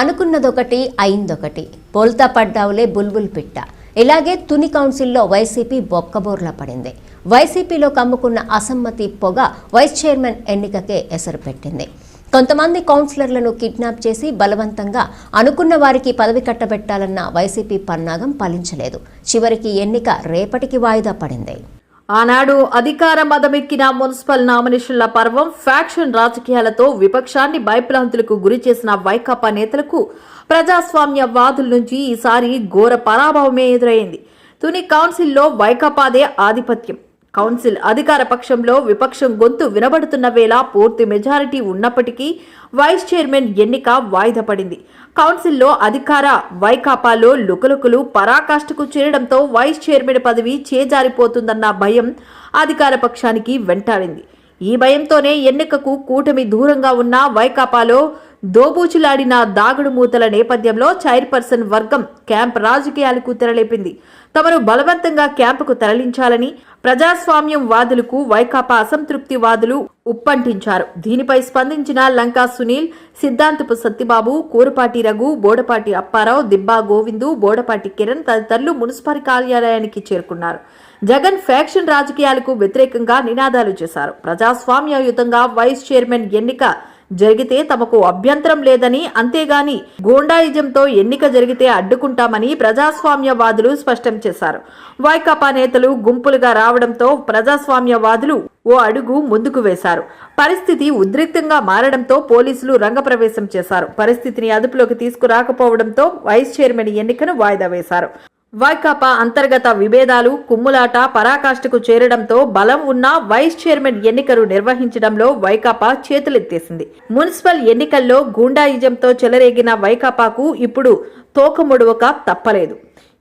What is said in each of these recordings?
అనుకున్నదొకటి అయిందొకటి. పోల్తా పడ్డావులే బుల్బుల్ పిట్ట. ఇలాగే తుని కౌన్సిల్లో వైసీపీ బొక్కబోర్లా పడింది. వైసీపీలో కమ్ముకున్న అసమ్మతి పొగ వైస్ చైర్మన్ ఎన్నికకే ఎసరు పెట్టింది. కొంతమంది కౌన్సిలర్లను కిడ్నాప్ చేసి బలవంతంగా అనుకున్న వారికి పదవి కట్టబెట్టాలన్న వైసీపీ పన్నాగం ఫలించలేదు. చివరికి ఎన్నిక రేపటికి వాయిదా పడింది. ఆనాడు అధికార మదమెక్కిన మున్సిపల్ నామినేషన్ల పర్వం ఫ్యాక్షన్ రాజకీయాలతో విపక్షాన్ని భయభ్రాంతులకు గురి చేసిన వైకాపా నేతలకు ప్రజాస్వామ్య వాదుల నుంచి ఈసారి ఘోర పరాభవమే ఎదురైంది. తుని కౌన్సిల్లో వైకాపాదే ఆధిపత్యం. కౌన్సిల్ అధికార పక్షంలో విపక్షం గొంతు వినబడుతున్న వేళ పూర్తి మెజారిటీ ఉన్నప్పటికీ వైస్ చైర్మన్ ఎన్నిక వాయిదా పడింది. కౌన్సిల్లో అధికార వైకాపాలో లుకలుకలు పరాకాష్ఠకు చేరడంతో వైస్ చైర్మన్ పదవి చేజారిపోతుందన్న భయం అధికార పక్షానికి వెంటాడింది. ఈ భయంతోనే ఎన్నికకు కూటమి దూరంగా ఉన్న వైకాపాలో దోబూచులాడిన దాగుడు మూతల నేపథ్యంలో చైర్పర్సన్ వర్గం క్యాంప్ రాజకీయాలకు తెరలేపింది. తమను బలవంతంగా క్యాంపుకు తరలించాలని ప్రజాస్వామ్యం వాదులకు వైకాపా అసంతృప్తి వాదులు ఉప్పంటించారు. దీనిపై స్పందించిన లంకా సునీల్ సిద్ధాంతపు సత్యబాబు కూరపాటి రఘు బోడపాటి అప్పారావు దిబ్బా గోవిందు బోడపాటి కిరణ్ తదితరులు మున్సిపల్ కార్యాలయానికి చేరుకున్నారు. జగన్ ఫ్యాక్షన్ రాజకీయాలకు వ్యతిరేకంగా నినాదాలు చేశారు. ప్రజాస్వామ్యయుతంగా వైస్ చైర్మన్ ఎన్నిక జరిగితే తమకు అభ్యంతరం లేదని అంతేగాని గూండాయిజంతో ఎన్నిక జరిగితే అడ్డుకుంటామని ప్రజాస్వామ్యవాదులు స్పష్టం చేశారు. వైకాపా నేతలు గుంపులుగా రావడంతో ప్రజాస్వామ్యవాదులు ఓ అడుగు ముందుకు వేశారు. పరిస్థితి ఉద్రిక్తంగా మారడంతో పోలీసులు రంగప్రవేశం చేశారు. పరిస్థితిని అదుపులోకి తీసుకురాకపోవడంతో వైస్ చైర్మన్ ఎన్నికను వాయిదా వేశారు. వైకాపా అంతర్గత విభేదాలు కుమ్ములాట పరాకాష్ఠకు చేరడంతో బలం ఉన్న వైస్ చైర్మన్ ఎన్నికలు నిర్వహించడంలో వైకాపా చేతులెత్తేసింది. మున్సిపల్ ఎన్నికల్లో గూండాయిజంతో చెలరేగిన వైకాపాకు ఇప్పుడు తోకముడవక తప్పలేదు.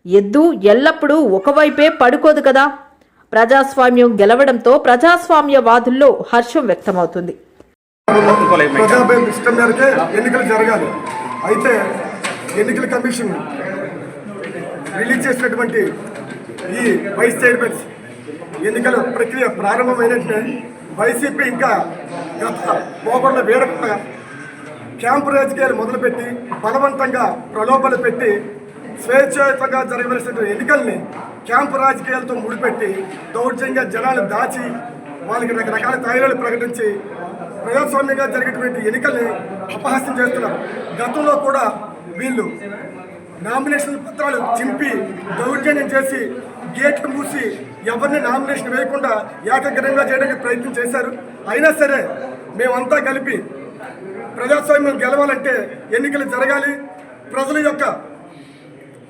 ఎద్దు ఎల్లప్పుడూ ఒకవైపే పడుకోదు కదా? ప్రజాస్వామ్యం గెలవడంతో ప్రజాస్వామ్యవాదుల్లో హర్షం వ్యక్తమవుతుంది. ఎన్నికలు జరగాలి. అయితే ఎన్నికల కమిషన్ రిలీజ్ చేసినటువంటి ఈ వైస్ చైర్మన్స్ ఎన్నికల ప్రక్రియ ప్రారంభమైన వైసీపీ ఇంకా గత పోగొండ వేడకుండా క్యాంపు రాజకీయాలు మొదలుపెట్టి బలవంతంగా ప్రలోభాలు పెట్టి స్వేచ్ఛాయుతంగా జరగవలసిన ఎన్నికల్ని క్యాంపు రాజకీయాలతో ముడిపెట్టి దౌర్జన్యంగా జనాలు దాచి వాళ్ళకి రకరకాల తయారీలు ప్రకటించి ప్రజాస్వామ్యంగా జరిగేటువంటి ఎన్నికల్ని అపహాస్యం చేస్తున్నారు. గతంలో కూడా వీళ్ళు నామినేషన్ పత్రాలు చింపి దౌర్జన్యం చేసి గేట్లు మూసి ఎవరిని నామినేషన్ వేయకుండా ఏకగ్రంగా చేయడానికి ప్రయత్నం చేశారు. అయినా సరే మేమంతా కలిపి ప్రజాస్వామ్యం గెలవాలంటే ఎన్నికలు జరగాలి. ప్రజల యొక్క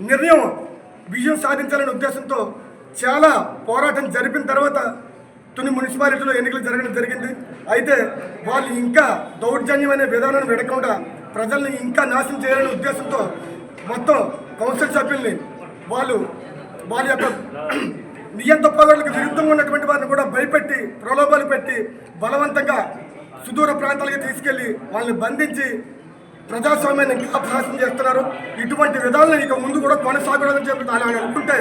నిర్ణయం విజయం సాధించాలనే ఉద్దేశంతో చాలా పోరాటం జరిపిన తర్వాత తుని మున్సిపాలిటీలో ఎన్నికలు జరగడం జరిగింది. అయితే వాళ్ళు ఇంకా దౌర్జన్యమైన విధానాన్ని విడకుండా ప్రజల్ని ఇంకా నాశనం చేయాలనే ఉద్దేశంతో మొత్తం కౌన్సిల్ సభ్యుల్ని వాళ్ళు వాళ్ళ యొక్క నియంత పౌరులకు విరుద్ధంగా ఉన్నటువంటి వారిని కూడా భయపెట్టి ప్రలోభాలు పెట్టి బలవంతంగా సుదూర ప్రాంతాలకి తీసుకెళ్ళి వాళ్ళని బంధించి ప్రజాస్వామ్యాన్ని ఇంకా అపహాసం చేస్తున్నారు. ఇటువంటి విధాలను ఇక ముందు కూడా కొనసాగదని చెప్పి వాళ్ళు అనుకుంటే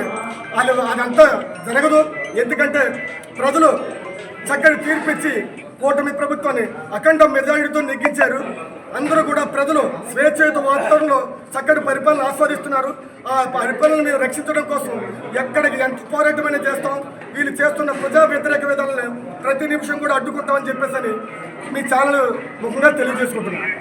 వాళ్ళు అదంతా జరగదు. ఎందుకంటే ప్రజలు చక్కటి తీర్పిచ్చి కూటమి ప్రభుత్వాన్ని అఖండ మెజారిటీతో నెగ్గించారు. అందరూ కూడా ప్రజలు స్వేచ్ఛయుత వాతావరణంలో చక్కటి పరిపాలన ఆస్వాదిస్తున్నారు. ఆ పరిపాలన మీరు రక్షించడం కోసం ఎక్కడికి ఎంత పోరాటమైనా చేస్తాం. వీళ్ళు చేస్తున్న ప్రజా వ్యతిరేక విధానాలను ప్రతి నిమిషం కూడా అడ్డుకుంటామని చెప్పేసి అని మీ ఛానల్ ముఖ్యంగా తెలియజేసుకుంటున్నాను.